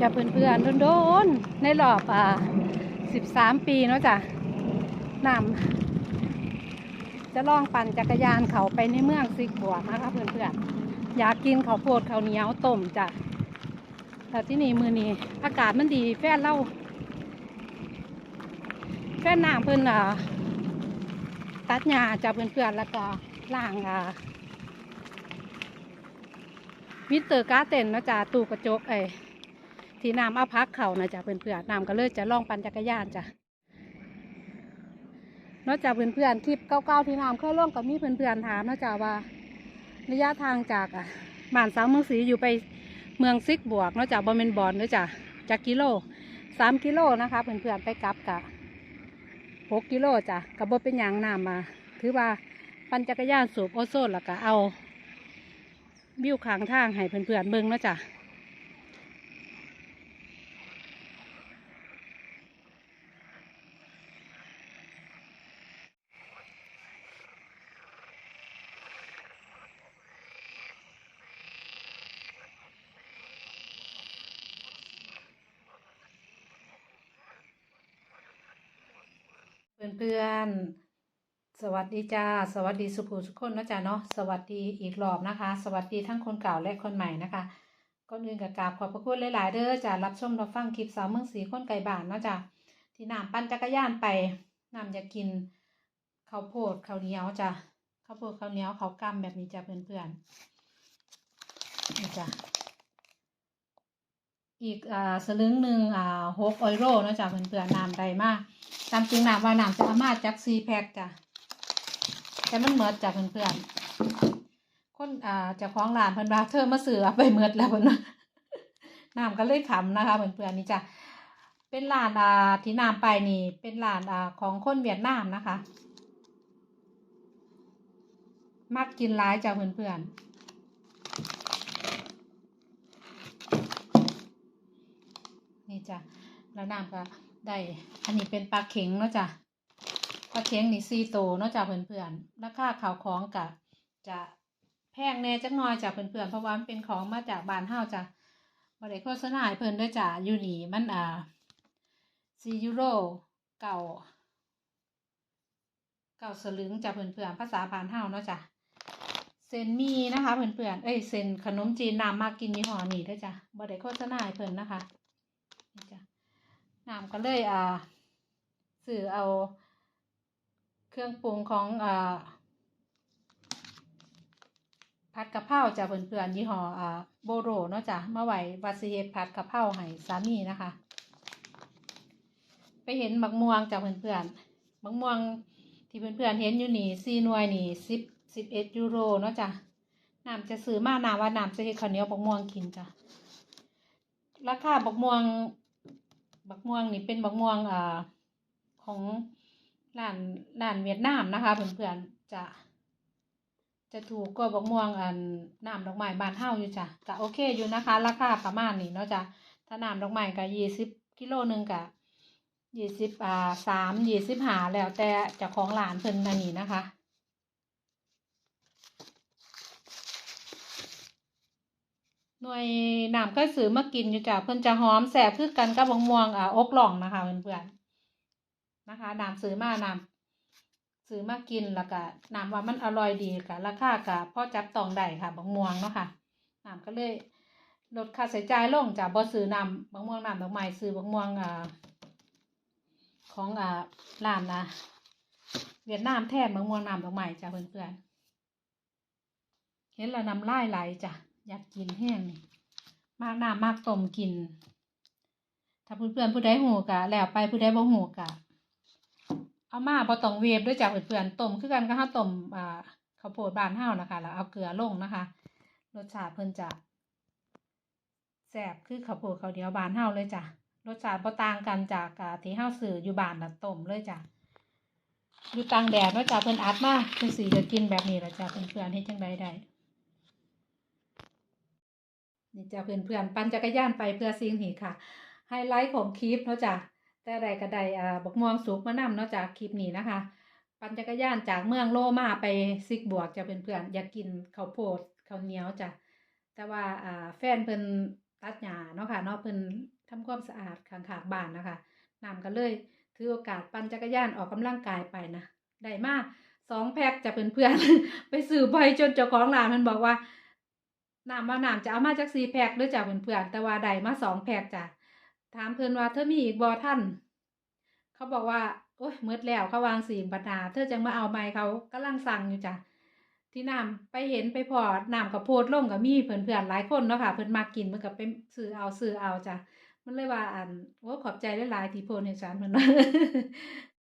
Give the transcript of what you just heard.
จะเพื่อนๆโดนๆในรอบอ่าสิบสามปีเนาะจ้ะนำจะลองปั่นจักรยานเขาไปในเมืองซิกบวกนะคะเพื่อนๆอยากกินข้าวโพดข้าวเหนียวต้มจ้ะแต่ที่นี่มือนี้อากาศมันดีแฟนเล่าแฟนนางเพื่อนอ่าตัดหญ้าจ้ะเพื่อนๆแล้วก็ล่างอ่ามิสเตอร์กาเต้นเนาะจ้ะตู้กระจกไอ้ ที่น้ำเอาพักเขานะจ้ะเพื่อนๆน้ำก็เลยจะล่องปั่นจักรยานจ้ะนอกจากเพื่อนๆคลิปเก้าๆที่น้ำเคยล่องกับมีเพื่อนๆถามนาะจ้ะว่า ระยะทางจากอะบ้านสาวเมืองศรีอยู่ไปเมืองซิกบวกนาะจ้ะบอมเมนบอนนะจ้ะจากกิโลสามกิโลนะคะเพื่อนๆไปกลับกะหกกิโลจ้ะกับบเป็นยางน้ำมา ถือว่าปั่นจักรยานสูบโอโซนแล้วก็เอาวิวขางทางให้เพื่อนๆเบิ่งนะจ้ะ เพื่อนๆ สวัสดีจ้า สวัสดีสุภูทุคนนะจ้ะเนาะ สวัสดีอีกรอบนะคะ สวัสดีทั้งคนเก่าและคนใหม่นะคะก่อนอื่นกับกราบขอบพระคุณหลายๆ เด้อจ้ารับชมรับฟังคลิปสาวเมืองสีคนไก่บ้านเนาะจ้ะที่น้ำปั่นจักรยานไปน้ำอยากกินข้าวโพดข้าวเหนียวจ้ะข้าวโพดข้าวเหนียวข้าวกล้ำแบบนี้จ้ะเพื่อนๆนี่จ้ะ อีกอ่าสลึงหนึ่งอ่าหกออยโรเนาะจ้ะเพื่อนๆน้ำใดมากตามจริงน้ำว่าน้ำจะอามาจากซีแพ็กจ้ะแต่มันเหมิดจ้ะเพื่อนๆคนอ่าเจ้าของร้านเพิ่อนว่าเธอมาซื้อไปเหมิดแล้วเพิ่นน้ำก็เลยขำนะคะเพื่อนๆนี่จ้ะเป็นร้านอ่าที่น้ำไปนี่ เป็นร้านอ่าของคนเวียดนามนะคะ มักกินร้ายจ้ะเพื่อนๆนี่อน จ้ะแล้วน้ำก็ได้ อันนี้เป็นปลาเข็งเนาะจ้ะปลาเข็งนี่ซีโตเนาะจ้ะเพื่อนๆราคาข่าวของกะจะแพงแน่จักน่อยจ้ะเพื่อนๆเพราะว่ามันเป็นของมาจากบ้านเฮาจ้ะบ่ได้โฆษณาให้เพิ่นด้วยจ้ะยูนี่มันอ่าซียูโรเก่า เก่าสลึงจ้ะเพื่อนๆภาษาบ้านเฮาเนาะจ้ะเซนมีนะคะเพื่อนๆเอ้ยเซนขนมจีนน้ำมากกินยี่ห้อนี้ด้วยจ้ะบ่ได้โฆษณาให้เพิ่นนะคะ นี่จ้ะน้ำก็เลยอ่าสื่อเอาเครื่องปรุงของอ่าผัดกะเพราจ้ะเพื่อนๆยี่ห้ออ่าโบโรเนาะจ้ะมาไว้วาซิเฮดผัดกะเพราให้สามีนะคะ ไปเห็นบักม่วงจ้ะเพื่อนๆบักม่วงที่เพื่อนๆเห็นอยู่นี่ซีหน่วยนี่สิบสิบเอ็ดยูโรเนาะจ้ะน้ำจะซื้อมาน้ำว่าน้ำจะเฮ็ดข้าวเหนียวบักม่วงกินจ้ะราคาบักม่วง บักม่วงนี่เป็นบักม่วงอ่าของร้านร้านเวียดนามนะคะเพื่อนๆจะจะถูกกว่าบักม่วงอันน้ำดอกไม้บานเฮาอยู่จ้ะก็โอเคอยู่นะคะ ราคาประมาณนี้เนาะจ้ะถ้าน้ำดอกไม้ก็ยี่สิบกิโลหนึ่งก็ยี่สิบอ่าสามยี่สิบหาแล้วแต่จ้าของร้านเพิ่นอันนี้นะคะ หน่วยน้ำก็ซื้อมากินอยู่จ้ะเพิ่นจะหอมแสบคือกันกับบักม่วงอ่าอกหล่องนะคะเพื่อนๆนะคะน้ำซื้อมาน้ำซื้อมากินแล้วก็น้ำว่ามันอร่อยดีค่ะราคาก็พอจับตองได้ค่ะบักม่วงเนาะค่ะน้ำก็เลยลดค่าใช้จ่ายลงจากบ่ซื้อน้ำบักม่วงน้ำดอกไม้ซื้อบักม่วงอ่าของอ่าร้านนะเวียดนามแทนบักม่วงน้ำดอกไม้จ้ะเพื่อนๆเห็นแล้วน้ำลายไหลจ้ะ อยากกินแห้งมากน้ำมากต้มกิน ถ้าเพื่อนๆผู้ใดหูกะแล้วไปผู้ใดบ่หูกะ เอามาบ่ต้องเวฟด้วยจ้ะเพื่อนๆต้มคือกันก็เฮาต้มอ่าข้าวโพดบ้านเฮานะคะ แล้วเอาเกลือลงนะคะ รสชาติเพิ่นจะแซ่บคือข้าวโพดข้าวเหนียวบ้านเฮาเลยจ้ะรสชาติบ่ต่างกันจากที่เฮาซื้ออยู่บ้านน่ะต้มเลยจ้ะอยู่กลางแดดเนาะจ้ะเพิ่นอัดมาเพิ่นสิจะกินแบบนี้ล่ะจ้ะเพื่อนๆเฮ็ดจังไดได้ นี่จะเพื่อนเพื่อนปั่นจักรยานไปเพื่อสิ่งนี้ค่ะ ไฮไลท์ของคลิปเนาะจ้ะแต่ใดก็ได้อ่าบกม่วงสุกมานำเนาะจากคลิปนี้นะคะ ปั่นจักรยานจากเมืองโลมาไปซิกบวกจะเพื่อนเพื่อนอยากกินข้าวโพดข้าวเหนียวจ้ะแต่ว่าอ่าแฟนเพิ่นตัดหญ้าเนาะค่ะเนาะเพิ่นทำความสะอาดข้างๆบ้านนะคะน้ำก็เลยถือโอกาสปั่นจักรยานออกกำลังกายไปนะได้มากสองแพ็คจากเพื่อนๆไปซื้อบ่อยจนเจ้าของร้านมันบอกว่า น้ำว่าน้ำจะเอามาจากสี่แพ็คเด้วยจ้ะเพื่อนๆแต่ว่าได้มาสองแพ็คจ้ะถามเพิ่อนว่าเธอมีอีกบ่ท่าน เขาบอกว่าโอ้ยมืดแล้วเขาวางสีปัญหาเธอจังมาเอาไม้เขากำลังสั่งอยู่จ้ะที่น้ำไปเห็นไปพอน้ำกับโพดลงกับมีเพื่อนๆหลายคนเนาะค่ะเพิ่อนมากินมันกับไปซื้อเอาซื้อเอาจ้ะมันเลยว่าอันโอ้ขอบใจหลายๆที่โพดให้ฉันเพิ่นว่า